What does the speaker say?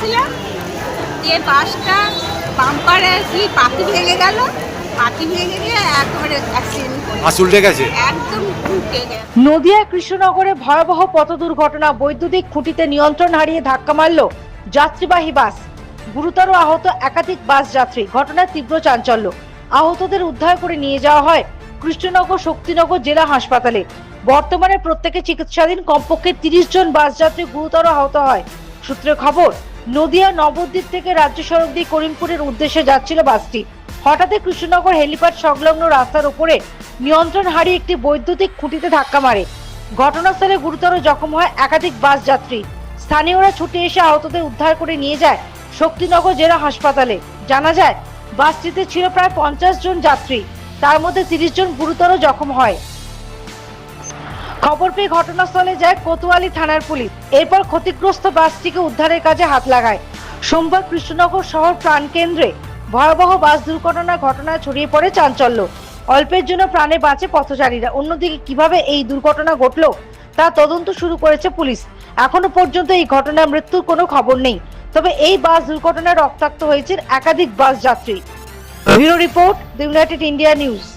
আসছিলাম যে বাসটা বাম্পারে কি পাখি ভেঙে গেল পাখি ভেঙে গিয়ে একেবারে অ্যাক্সিডেন্ট করে গেছে? একদম নদিয়া কৃষ্ণনগরে ভয়াবহ পথ দুর্ঘটনা বৈদ্যুতিক খুঁটিতে নিয়ন্ত্রণ হারিয়ে ধাক্কা মারল যাত্রীবাহী বাস। গুরুতর আহত একাধিক বাস যাত্রী ঘটনায় তীব্র চাঞ্চল্য। আহতদের উদ্ধার করে নিয়ে যাওয়া হয় কৃষ্ণনগর শক্তিনগর জেলা হাসপাতালে। বর্তমানে প্রত্যেকে চিকিৎসাধীন কমপক্ষে তিরিশ জন বাস যাত্রী গুরুতর আহত হয়। সূত্রে খবর নদিয়া নবদ্বীপ থেকে রাজ্য সড়ক দিয়ে করিমপুরের উদ্দেশ্যে যাচ্ছিল বাসটি। হঠাৎই কৃষ্ণনগর হেলিপ্যাড সংলগ্ন রাস্তার উপরে নিয়ন্ত্রণ হারিয়ে একটি বৈদ্যুতিক খুঁটিতে ধাক্কা মারে। ঘটনাস্থলে গুরুতর জখম হয় একাধিক বাস যাত্রী। স্থানীয়রা ছুটে এসে আহতদের উদ্ধার করে নিয়ে যায় শক্তিনগর জেলা হাসপাতালে। জানা যায়, বাসটিতে ছিল প্রায় পঞ্চাশ জন যাত্রী। তার মধ্যে তিরিশ জন গুরুতর জখম হয়। খবর পেয়ে ঘটনাস্থলে যায় কোতোয়ালি থানার পুলিশ। এরপর ক্ষতিগ্রস্ত বাসটিকে উদ্ধারের কাজে হাত লাগায়। সোমবার কৃষ্ণনগর শহর প্রাণকেন্দ্রে ভয়াবহ বাস দুর্ঘটনার ঘটনা ছড়িয়ে পড়ে চাঞ্চল্য। অল্পের জন্য প্রাণে বাঁচে পথচারীরা। অন্যদিকে কীভাবে এই দুর্ঘটনা ঘটলো, তা তদন্ত শুরু করেছে পুলিশ। এখনও পর্যন্ত এই ঘটনায় মৃত্যুর কোনো খবর নেই। তবে এই বাস দুর্ঘটনায় রক্তাক্ত হয়েছে একাধিক বাস যাত্রী। Bureau report the United India News.